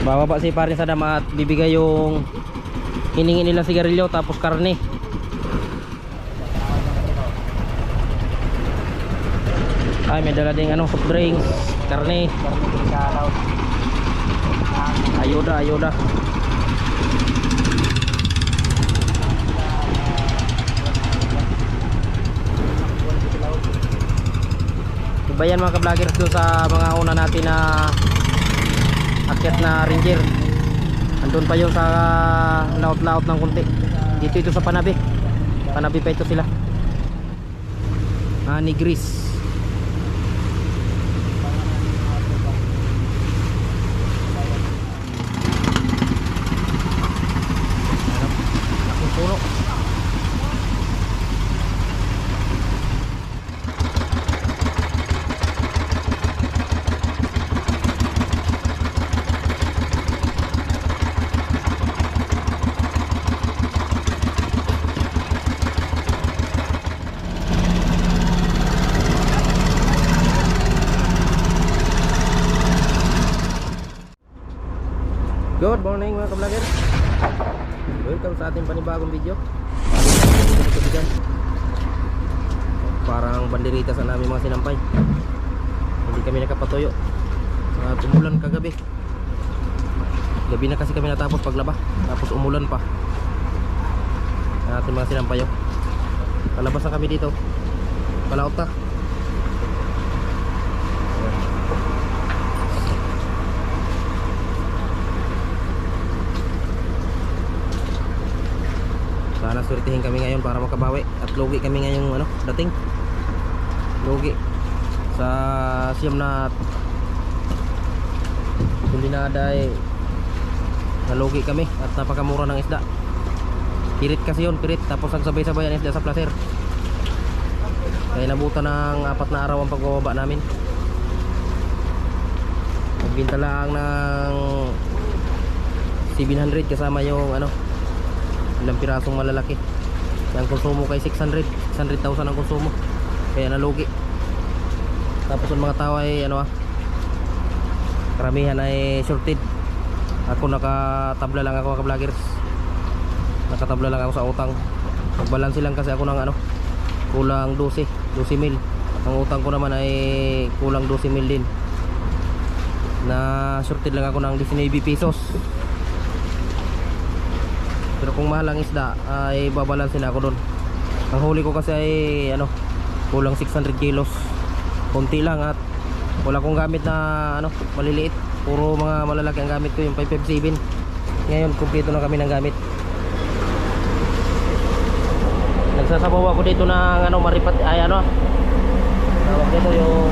Bababa si parin sa dama at bibigay yung hiningi nila sigarilyo tapos karne. Ay, may dala ding ano, soft drinks, karne. Ayuda, ayuda. Iba yan mga ka-vloggers doon sa mga una natin na akyat na ranger. Andun pa yun sa laot-laot ng kunti. Dito ito sa Panabi. Panabi pa ito sila. Ah, ni Gris. Laking puno. Good morning mga ka-vlogger Welcome sa ating panibagong video Kaibigan. Parang banderita sa namin mga sinampay Hindi kami nakapatuyo At umulan kagabi Gabi na kasi kami natapos paglaba Tapos umulan pa Ating mga sinampay oh. Palabas na kami dito. Palaot na Sana surtihin kami ngayon para makabawi. At lugi kami ngayong ano, dating. Lugi. Sa siyam na Kulinada ay Nalugi kami at napakamura ng isda Pirit kasi yun, pirit. Tapos ang sabay-sabay ang isda sa placer. Kaya nabutan ng apat na araw ang pagbababa namin. Nagbinta lang ng 700 kasama yung ano ilang pirasong malalaki. Ang konsumo kay 600 600,000 ang konsumo. Kaya nalugi. Tapos yung mga tao ay ano ah karamihan ay shorted. Ako nakatabla lang ako mga vloggers nakatabla lang ako sa utang magbalansi lang kasi ako ng ano kulang 12 12 mil ang utang ko naman ay kulang 12 mil din na shorted lang ako ng 19 pesos pero kung mahal ang isda ay babalansin ako doon. Ang huli ko kasi ay ano, kulang 600 kilos. Konti lang at wala kong gamit na ano, maliliit. Puro mga malalaki ang gamit ko yung 557. Ngayon kumpleto na kami ng gamit. Nagsasabaw ako dito ng ano, maripat ay ano. Tawag dito yung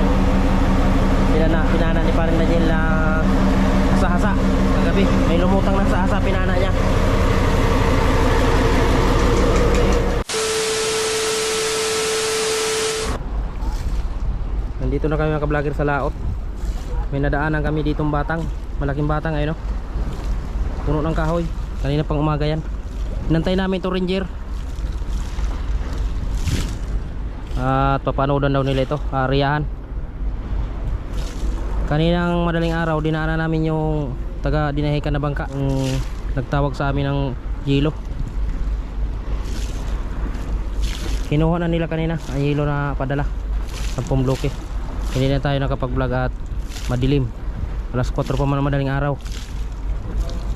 pinana, pinana ni Parin Daniel na hasa-hasa kagabi. May lumutang na hasa-hasa pinana niya. Nandito na kami mga ka-vlogger sa laot. May nadaanan kami ditong batang. Malaking batang ayun no. Puno ng kahoy. Kanina pang umaga yan. Inantay namin to ranger. At papanoodan daw nila ito. Ariyahan. Kaninang madaling araw dinaanan namin yung taga dinahikan na bangka. Yung nagtawag sa amin ng yelo. Kinuha na nila kanina ang yelo na padala. 10 bloke hindi na tayo nakapag vlog at madilim alas 4 pa man madaling araw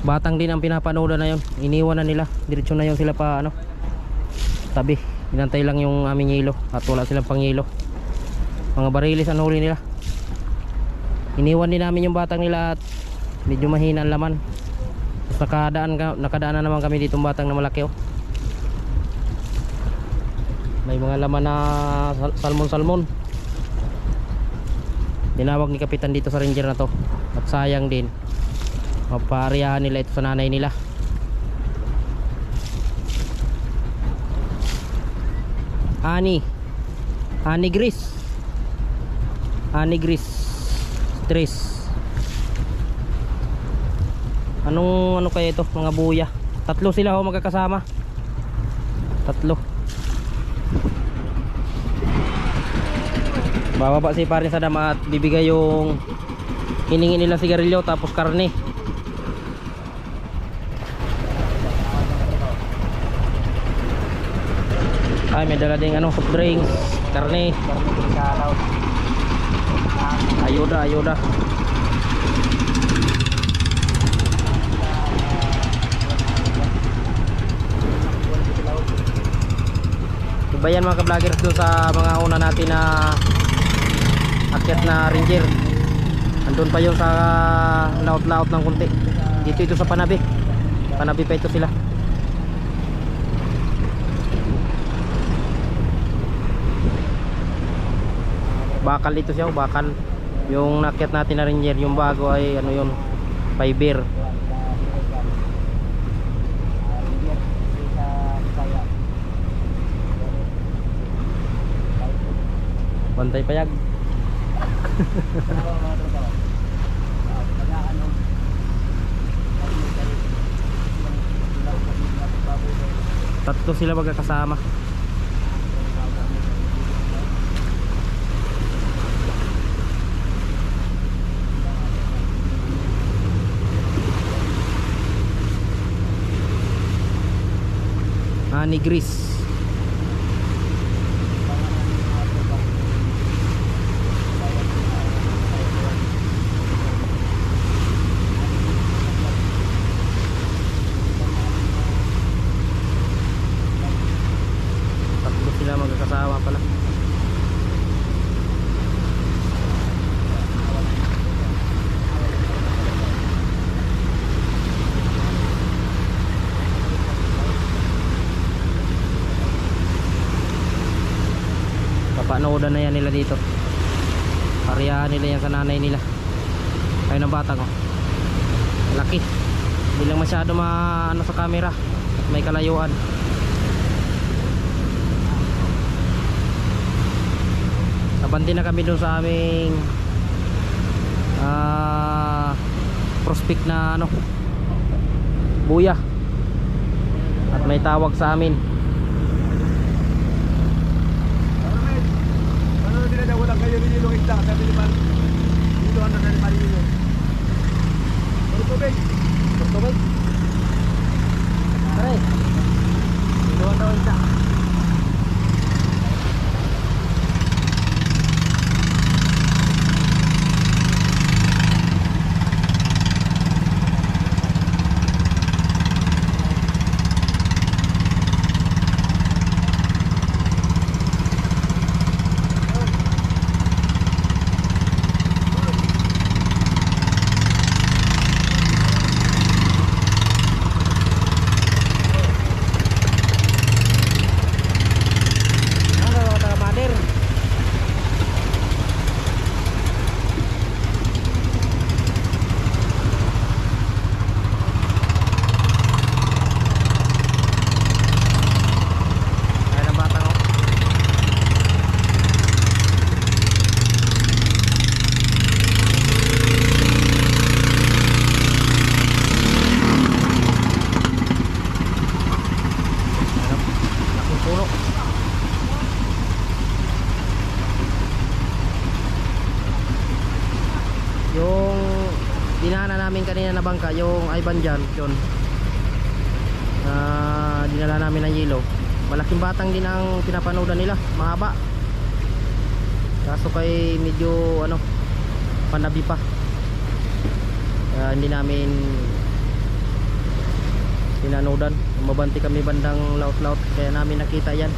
batang din ang pinapanood na yon iniwan na nila diretsyo na yon sila pa ano tabi inantay lang yung aming yelo at wala silang pang yelo mga barilis ang huli nila. Iniwan din namin yung batang nila at medyo mahina ang laman. Tapos nakadaan, ka, nakadaan na naman kami ditong batang na malaki oh. May mga laman na sal- salmon-salmon. Dinawag ni kapitan dito sa ranger na to. At sayang din mapaariyahan nila ito sa nanay nila ani ani gris ani gris stress. Anong ano kaya ito? Mga buya. Tatlo sila ho magkakasama. Tatlo. Bababa si parin sa dama at bibigay yung hiningi nila sigarilyo tapos karne Ay, may dala ding ano, soft drinks, karne. Ayuda, ayuda. Iba yan mga ka-vloggers dun sa mga una natin na akyat na ranger. Andun pa yun sa laot-laot ng kunti. Dito ito sa Panabi. Panabi pa ito sila. Bakal ito siya, oh, bakal. Yung nakyat natin na ranger, yung bago ay ano yun, fiber. Bantay payag. Tatlo sila magkakasama. Ni Gris. Tatlo sila magkakasama pala. Papanoodan na yan nila dito. Pariyahan nila yan sa nanay nila. Kayo ng bata ko. Laki. Hindi lang masyado ma ano sa camera. May kalayuan. Nabandi na kami doon sa aming ah prospect na ano buya at may tawag sa amin Ano dito ano tubig. Puro tubig. Aray. Doon daw isa. Ano mga taga-mader? Ayan ang bata ko. Ayan, laking puno. yung dinaanan namin kanina na Ivan dyan yun. Na dinala namin ng yelo. Malaking batang din ang pinapanodan nila. Mahaba. Kaso kay medyo ano panabi pa. Kaya hindi namin pinanodan. Mabanti kami bandang laut-laut kaya namin nakita yan.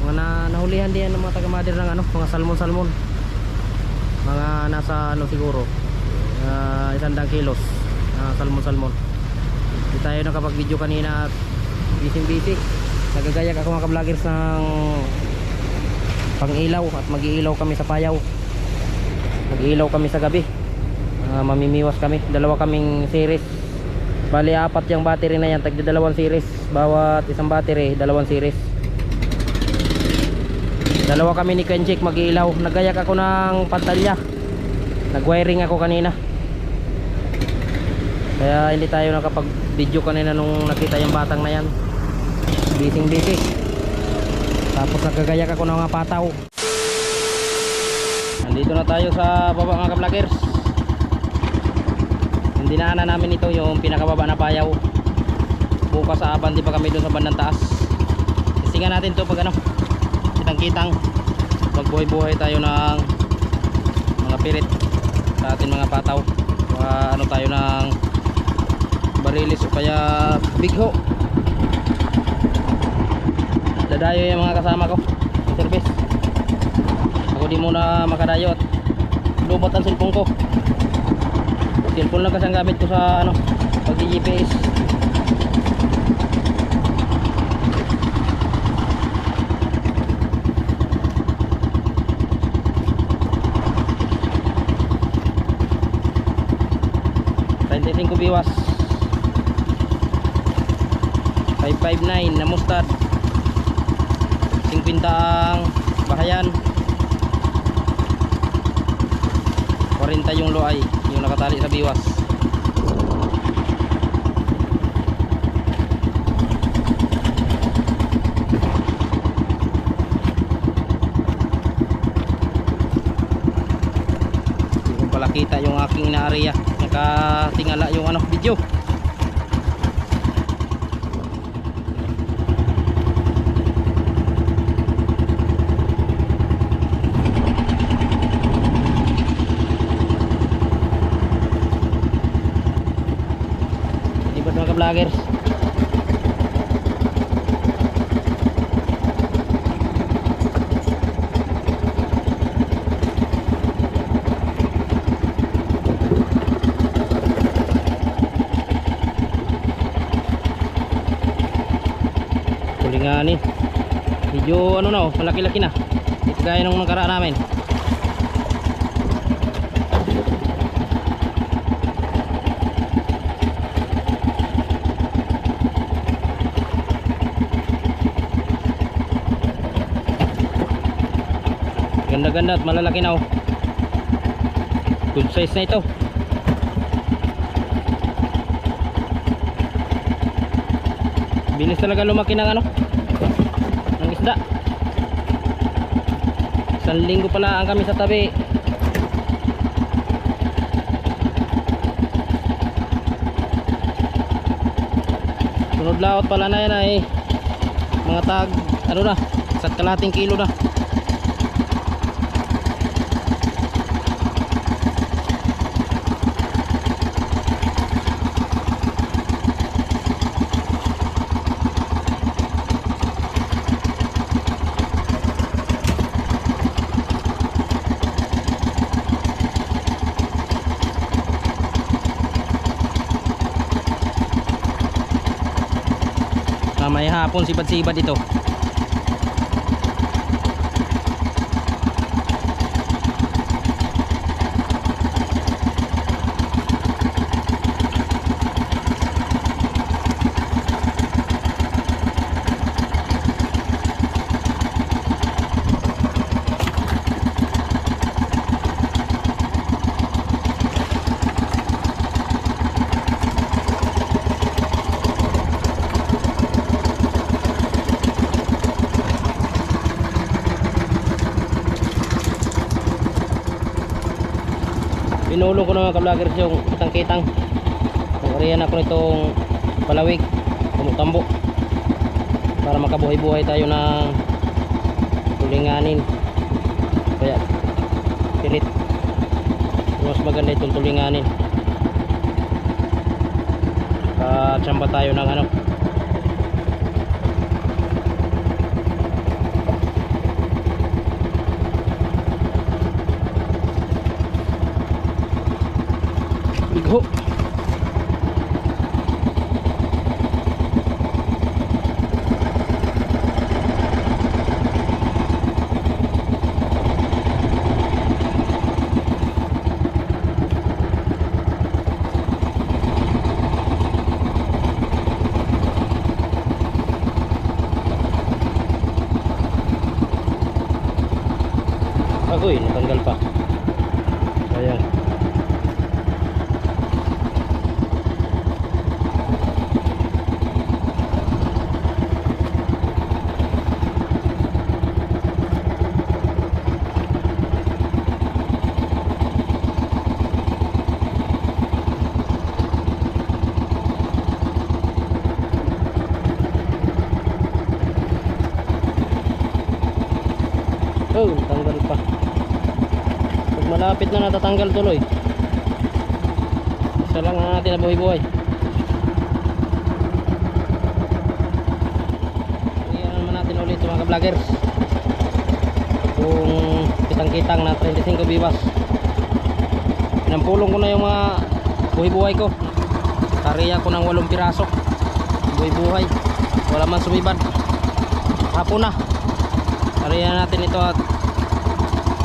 Mga na, nahulihan din ng mga taga-mader ng ano mga salmon-salmon. Mga nasa ano siguro uh, isandang kilos na salmon salmon hindi tayo nakapag video kanina at bising busy nagagayak ako mga ka-vloggers ng pang ilaw at mag-iilaw kami sa payaw. Mag-iilaw kami sa gabi. Ah, mamimiwas kami. Dalawa kaming series. Bali apat yung battery na yan. Tagda dalawang series. Bawat isang battery dalawang series. Dalawa kami ni Kenchik mag-iilaw. Nagayak ako ng pantalya. Nag-wiring ako kanina. Kaya hindi tayo nakapag-video kanina nung nakita yung batang na yan. Bising busy. Tapos nagagayak ako ng mga pataw. Nandito na tayo sa baba mga ka-vloggers. Yung dinaanan namin ito yung pinakababa na payaw. Bukas sa aban di pa kami doon sa bandang taas. tingnan natin to pag ano kitang kitang magbuhay-buhay tayo ng mga pirit sa ating mga pataw mga ano tayo ng barilis o kaya big ho dadayo yung mga kasama ko. Service. Ako di muna makadayo at lubot ang cellphone ko. Cellphone lang kasi ang gamit ko sa ano pag GPS Twenty ko biwas 559 na mustard 50 ang bahayan 40 yung loay yung nakatali sa biwas Hindi ko pala kita yung aking inaariya nakatingala yung ano video Hindi ba mga vloggers Tulinganin Medyo ano na oh, malaki-laki na. Ito gaya nung nakaraan namin Ganda-ganda at malalaki na oh. Good size na ito. Bilis talaga lumaki ng ano? Ng isda. Isang linggo pala ang kami sa tabi. Sunod laot pala na yan ay mga tag ano na, sa kalating kilo na. Hapon sibad-sibad ito. Pinulong ko naman ka-vloggers yung kitang-kitang. Ako nitong palawig, tumutambo. Para makabuhay-buhay tayo ng tulinganin. Kaya pilit. Mas maganda itong tulinganin. Katsamba tayo ng ano. Malapit na natatanggal tuloy. Isa lang ang natin na buhay-buhay iyan naman natin ulit mga vloggers kung kitang-kitang na 35 bibas pinampulong ko na yung mga buhay-buhay ko. Kariya ko ng 8 piraso. Buhay-buhay. Wala man sumibad. Hapon na. Kariya natin ito at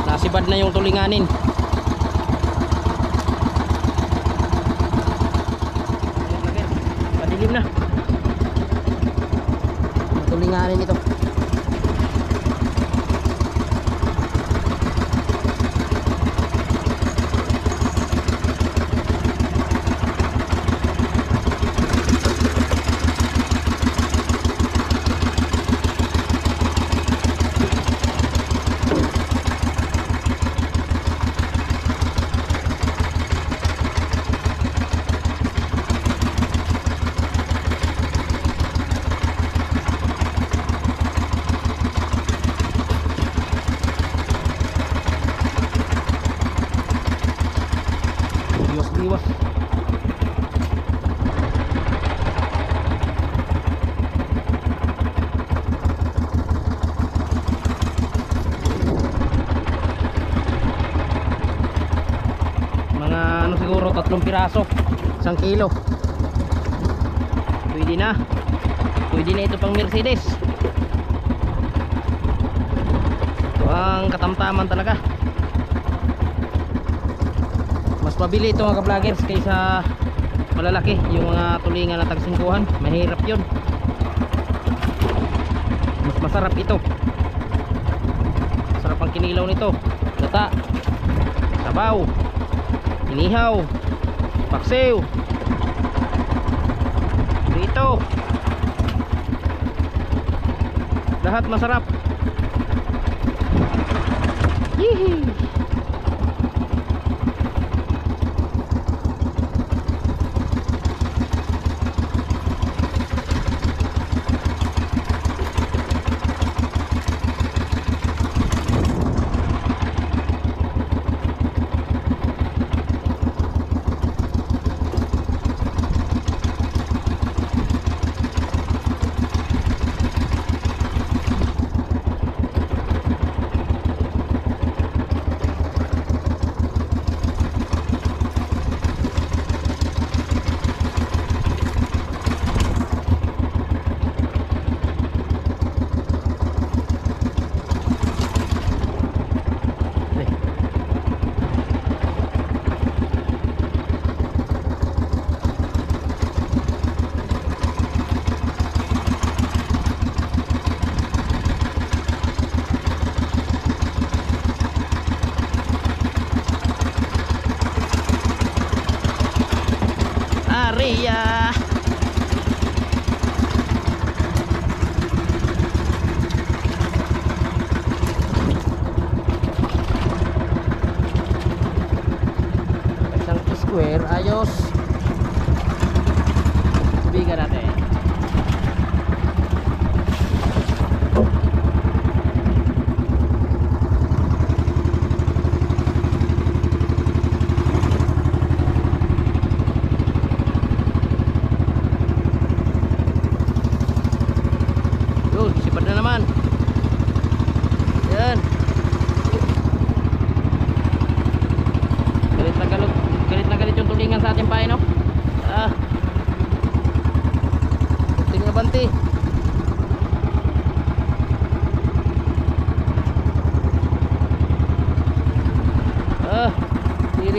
nasibad na yung tulinganin padilim na. Tulinganin ito Iwas-iwas. Mga ano siguro tatlong piraso, isang kilo. Pwede na. Pwede na ito pang Mercedes. Ito ang katamtaman talaga. Mas mabili ito mga vloggers kaysa malalaki yung mga tulingan na tagsingkuhan mahirap yun. Mas masarap ito. Sarap ang kinilaw nito. Gata sabaw inihaw. Paksiw. Dito. Lahat masarap. Yee!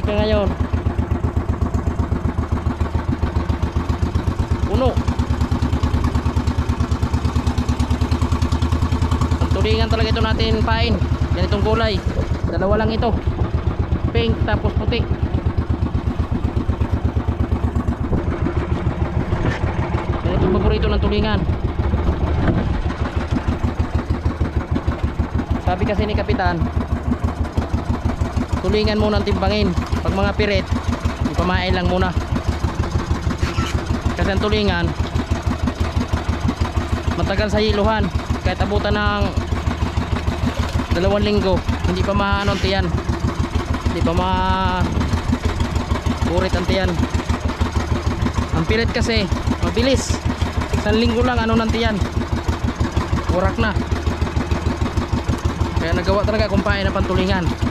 Ka ngayon. Puno. Ang tulingan talaga ito natin pain. Ganitong kulay. Dalawa lang ito. Pink tapos puti. Ganito paborito ng tulingan. Sabi kasi ni Kapitan, tulingan muna ang timbangin. Pag mga pirit, ipamain lang muna. Kasi ang tulingan, matagal sa hiluhan. Kahit abutan ng dalawang linggo hindi pa maano ang tiyan hindi pa ma kurit ang tiyan. Ang pilit kasi mabilis. Isang linggo lang ano ng tiyan. Urak na. Kaya nagawa talaga kumpain na pantulingan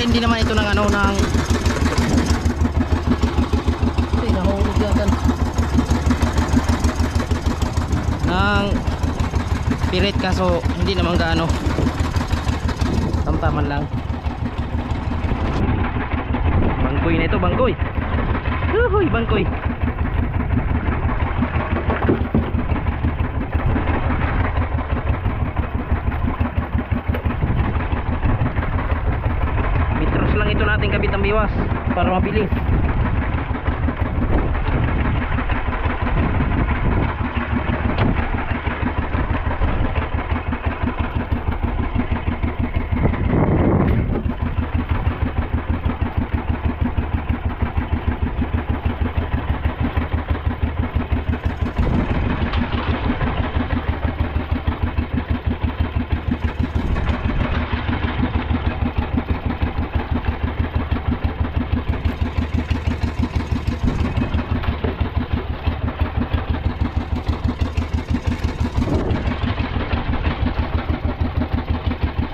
hindi naman ito ng ano ng ay nahulog ng pirit kaso hindi naman gaano. Tamtaman lang. Bangkoy na ito bangkoy. Uhuy, bangkoy metros lang biwas para mabilis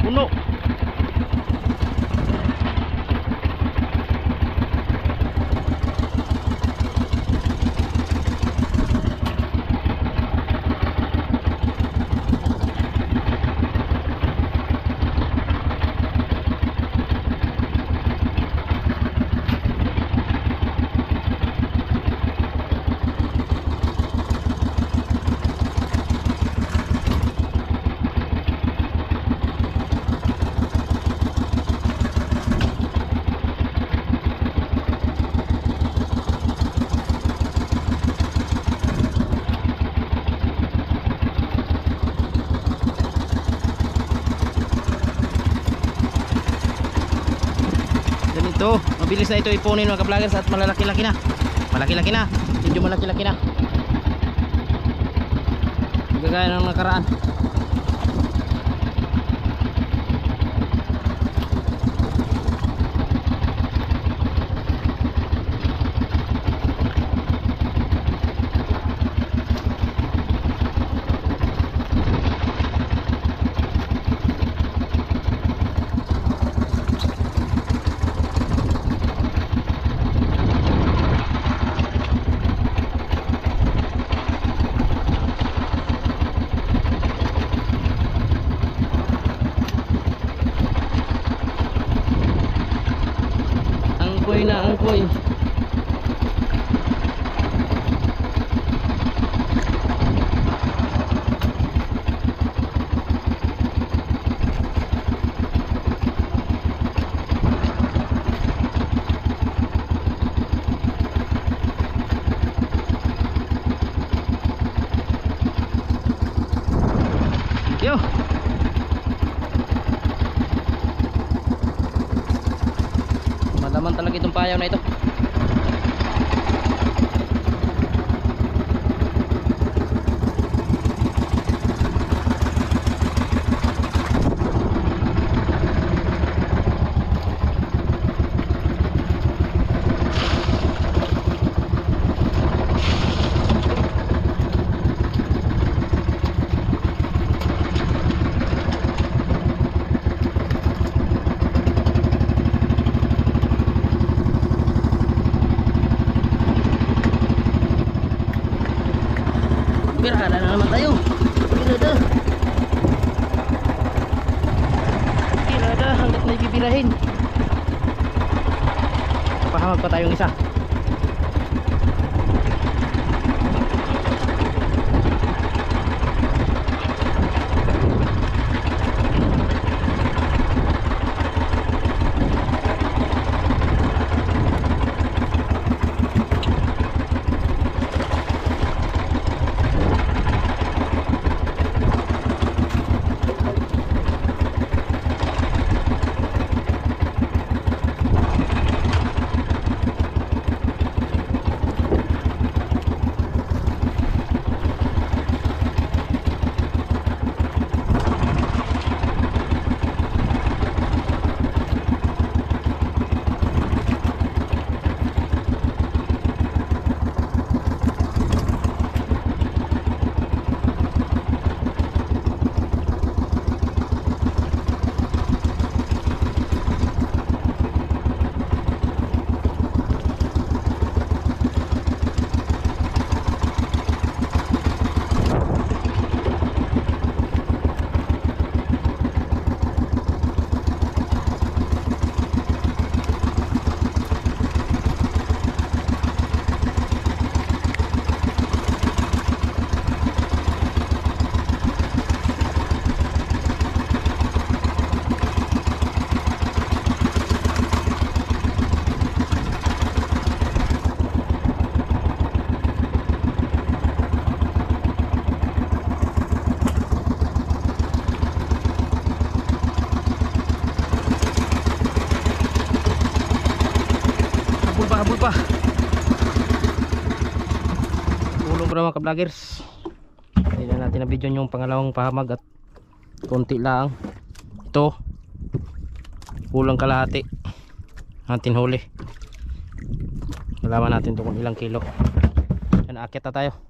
puno ganito mabilis na ito ipunin mga ka-vloggers at malalaki-laki na. Malaki-laki na. Medyo malaki-laki na. Gagaya ng nakaraan Malaman talaga itong payaw na ito. Mga ka-vloggers. Hindi na natin na video yung pangalawang pahamag at konti lang. Ito. Kulang kalahati. Natin huli. Malaman natin ito kung ilang kilo. Yan, akit na tayo.